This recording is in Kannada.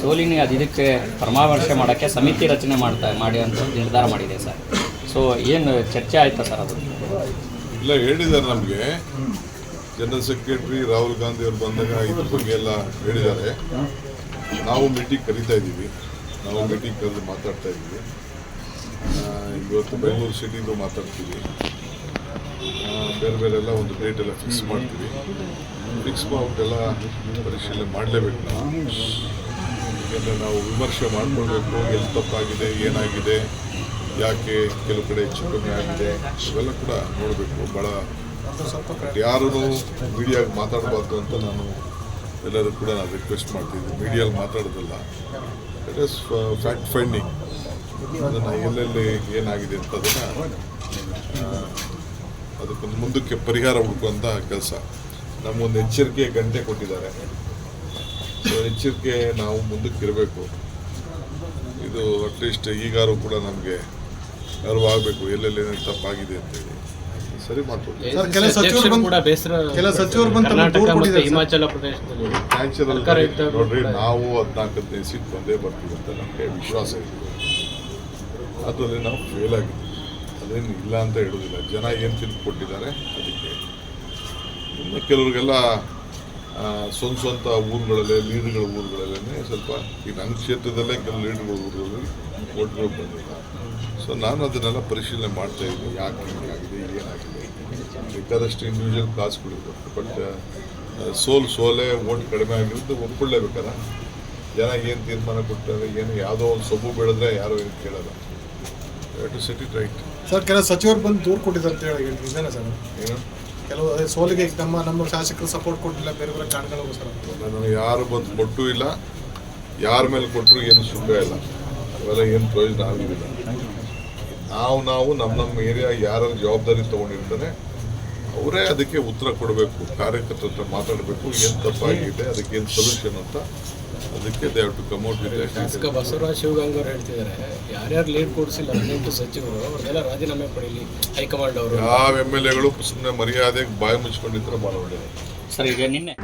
ಸೋಲಿನ ಅದು ಇದಕ್ಕೆ ಪರಮಾಮರ್ಶೆ ಮಾಡೋಕ್ಕೆ ಸಮಿತಿ ರಚನೆ ಮಾಡ್ತಾ ಮಾಡಿ ಅಂತ ನಿರ್ಧಾರ ಮಾಡಿದೆ ಸರ್. ಸೊ ಏನು ಚರ್ಚೆ ಆಯ್ತಾ ಸರ್ ಅದು? ಇಲ್ಲ, ಹೇಳಿದ್ದಾರೆ ನಮಗೆ. ಜನರಲ್ ಸೆಕ್ರೆಟರಿ ರಾಹುಲ್ ಗಾಂಧಿ ಅವರು ಬಂದಾಗ ಇದ್ರ ಬಗ್ಗೆ ಎಲ್ಲ ಹೇಳಿದ್ದಾರೆ. ನಾವು ಮೀಟಿಂಗ್ ಕರಿತಾ ಇದ್ದೀವಿ. ನಾವು ಮೀಟಿಂಗ್ ಕರೆದು ಮಾತಾಡ್ತಾ ಇದ್ದೀವಿ. ಇವತ್ತು ಬೆಂಗಳೂರು ಸಿಟಿದು ಮಾತಾಡ್ತೀವಿ. ಬೇರೆ ಬೇರೆ ಎಲ್ಲ ಒಂದು ಡೇಟ್ ಎಲ್ಲ ಫಿಕ್ಸ್ ಮಾಡ್ತೀವಿ. ಫಿಕ್ಸ್ ಮಾಡಿಬಿಟ್ಟೆಲ್ಲ ಪರಿಶೀಲನೆ ಮಾಡಲೇಬೇಕು ನಾವು. ಯಾಕೆಂದರೆ ನಾವು ವಿಮರ್ಶೆ ಮಾಡಿಕೊಳ್ಬೇಕು. ಎಲ್ಲಿ ತಪ್ಪಾಗಿದೆ, ಏನಾಗಿದೆ, ಯಾಕೆ ಕೆಲವು ಕಡೆ ಹೆಚ್ಚು ಕಮ್ಮಿ ಆಗಿದೆ, ಇವೆಲ್ಲ ಕೂಡ ನೋಡಬೇಕು. ಭಾಳ ಯಾರೂ ಮೀಡಿಯಾಗೆ ಮಾತಾಡಬಾರ್ದು ಅಂತ ನಾನು ಎಲ್ಲರೂ ಕೂಡ ನಾನು ರಿಕ್ವೆಸ್ಟ್ ಮಾಡ್ತಿದ್ದೆ ಮೀಡಿಯಲ್ಲಿ ಮಾತಾಡೋದಲ್ಲ. ಇಟ್ ಇಸ್ ಫ್ಯಾಕ್ಟ್ ಫೈಂಡಿಂಗ್ ಅದನ್ನು ಎಲ್ಲೆಲ್ಲಿ ಏನಾಗಿದೆ ಅಂತ ಅದನ್ನು ಅದಕ್ಕೊಂದು ಮುಂದಕ್ಕೆ ಪರಿಹಾರ ಹುಡುಕುವಂಥ ಕೆಲಸ. ನಮಗೊಂದು ಎಚ್ಚರಿಕೆ ಗಂಟೆ ಕೊಟ್ಟಿದ್ದಾರೆ. ಎಚ್ಚರಿಕೆ ನಾವು ಮುಂದಕ್ಕೆ ಇರಬೇಕು ಇದು ಅಟ್ಲೀಸ್ಟ್ ಈಗಾರು ಕೂಡ ನಮಗೆ ಅರಿವಾಗಬೇಕು ಎಲ್ಲೆಲ್ಲಿ ಏನೇನು ತಪ್ಪಾಗಿದೆ ಅಂತೇಳಿ. ಸರಿ ಮಾಡ್ಕೊಡ್ತೀವಿ ಸರ್, ಸರ್. ಹಿಮಾಚಲ ಪ್ರದೇಶದಲ್ಲಿ ನೋಡ್ರಿ ನಾವು ಹದಿನಾಲ್ಕು ಹದಿನೈದು ಸೀಟ್ ಬಂದೇ ಬರ್ತೀವಿ ಅಂತ ನಮಗೆ ವಿಶ್ವಾಸ ಇದೆ. ಅದರಲ್ಲಿ ನಾವು ಫೇಲ್ ಆಗಿದ್ದೀವಿ. ಅದೇನು ಇಲ್ಲ ಅಂತ ಹೇಳೋದಿಲ್ಲ. ಜನ ಏನು ತಿಂದು ಕೊಟ್ಟಿದ್ದಾರೆ ಅದಕ್ಕೆ. ಇನ್ನು ಕೆಲವ್ರಿಗೆಲ್ಲ ಸ್ವಂತ ಸ್ವಂತ ಊರುಗಳಲ್ಲಿ ಲೀಡ್ಗಳ ಊರುಗಳಲ್ಲೇ ಸ್ವಲ್ಪ ಈ ನನ್ನ ಕ್ಷೇತ್ರದಲ್ಲೇ ಕೆಲವು ಲೀಡ್ಗಳ ಊರುಗಳಲ್ಲಿ ಓಟ್ಗಳು ಬಂದಿಲ್ಲ ಸೊ ನಾನು ಅದನ್ನೆಲ್ಲ ಪರಿಶೀಲನೆ ಮಾಡ್ತಾ ಇದ್ದೀನಿ. ಯಾಕೆ ಹಿಂಗಾಗಿದೆ ಏನಾಗಿದೆ? ಬೇಕಾದಷ್ಟು ಇಂಡಿವಿಜುವಲ್ ಕ್ಲಾಸ್ಗಳಿರ್ಬೇಕು ಬಟ್ ಸೋಲ್ ಸೋಲೆ ಓಟ್ ಕಡಿಮೆ ಆಗಿರೋದು ಒಪ್ಕೊಳ್ಳೇಬೇಕಲ್ಲ ಜನ ಏನು ತೀರ್ಮಾನ ಕೊಡ್ತಾರೆ? ಏನು ಯಾವುದೋ ಒಂದು ಸೊಬ್ಬು ಬೆಳೆದ್ರೆ ಯಾರೋ ಏನು ಕೇಳಲ್ಲ. To set it right sir ಕೆಲ ಸಚಿವರು ಬಂದು ದೂರು ಕೊಟ್ಟಿದ್ದಾರೆ ಅಂತ ಹೇಳಿ ಸರ್? ಏನು? ಕೆಲವು ಸೋಲಿಗೆ ನಮ್ಮ ನಮ್ಮ ಶಾಸಕರು ಸಪೋರ್ಟ್ ಕೊಟ್ಟಿಲ್ಲ, ಬೇರೆ ಬೇರೆ ಕಾರಣಗಳಿಗೋಸ್ಕರ ನಾನು ಯಾರು ಬಂದು ಕೊಟ್ಟು ಇಲ್ಲ. ಯಾರ ಮೇಲೆ ಕೊಟ್ಟರು ಏನು ಸುಖ ಇಲ್ಲ. ಅವೆಲ್ಲ ಏನು ಪ್ರಯೋಜನ ಆಗಿರಲಿಲ್ಲ ನಾವು ನಾವು, ನಮ್ಮ ನಮ್ಮ ಏರಿಯಾ ಯಾರು ಜವಾಬ್ದಾರಿ ತೊಗೊಂಡಿರ್ತಾರೆ, ಅವರೇ ಅದಕ್ಕೆ ಉತ್ತರ ಕೊಡಬೇಕು. ಕಾರ್ಯಕರ್ತರ ಮಾತಾಡಬೇಕು. ಏನು ತಪ್ಪಾಗಿದೆ ಅದಕ್ಕೆ ಏನು ಸೊಲ್ಯೂಷನ್ ಅಂತ ಅದಕ್ಕೆ they have to come out ಶಾಸಕ ಬಸವರಾಜ ಶಿವಗಂಗ್ ಅವರು ಹೇಳ್ತಿದ್ದಾರೆ ಯಾರ್ಯಾರು ಲೀಡ್ ಕೊಡಿಸಿಲ್ಲ ಹದಿನೆಂಟು ಸಚಿವರು ಅವ್ರನ್ನೆಲ್ಲ ರಾಜೀನಾಮೆ ಪಡೀಲಿ ಹೈಕಮಾಂಡ್ ಅವರು ಯಾವ ಎಂ ಎಲ್ ಎಗಳು ಸುಮ್ಮನೆ ಮರ್ಯಾದೆಗೆ ಬಾಯಿ ಮುಚ್ಕೊಂಡಿದ್ರೆ ಭಾಳ ಒಳ್ಳೆಯದು ಸರ್ ಈಗ ನಿನ್ನೆ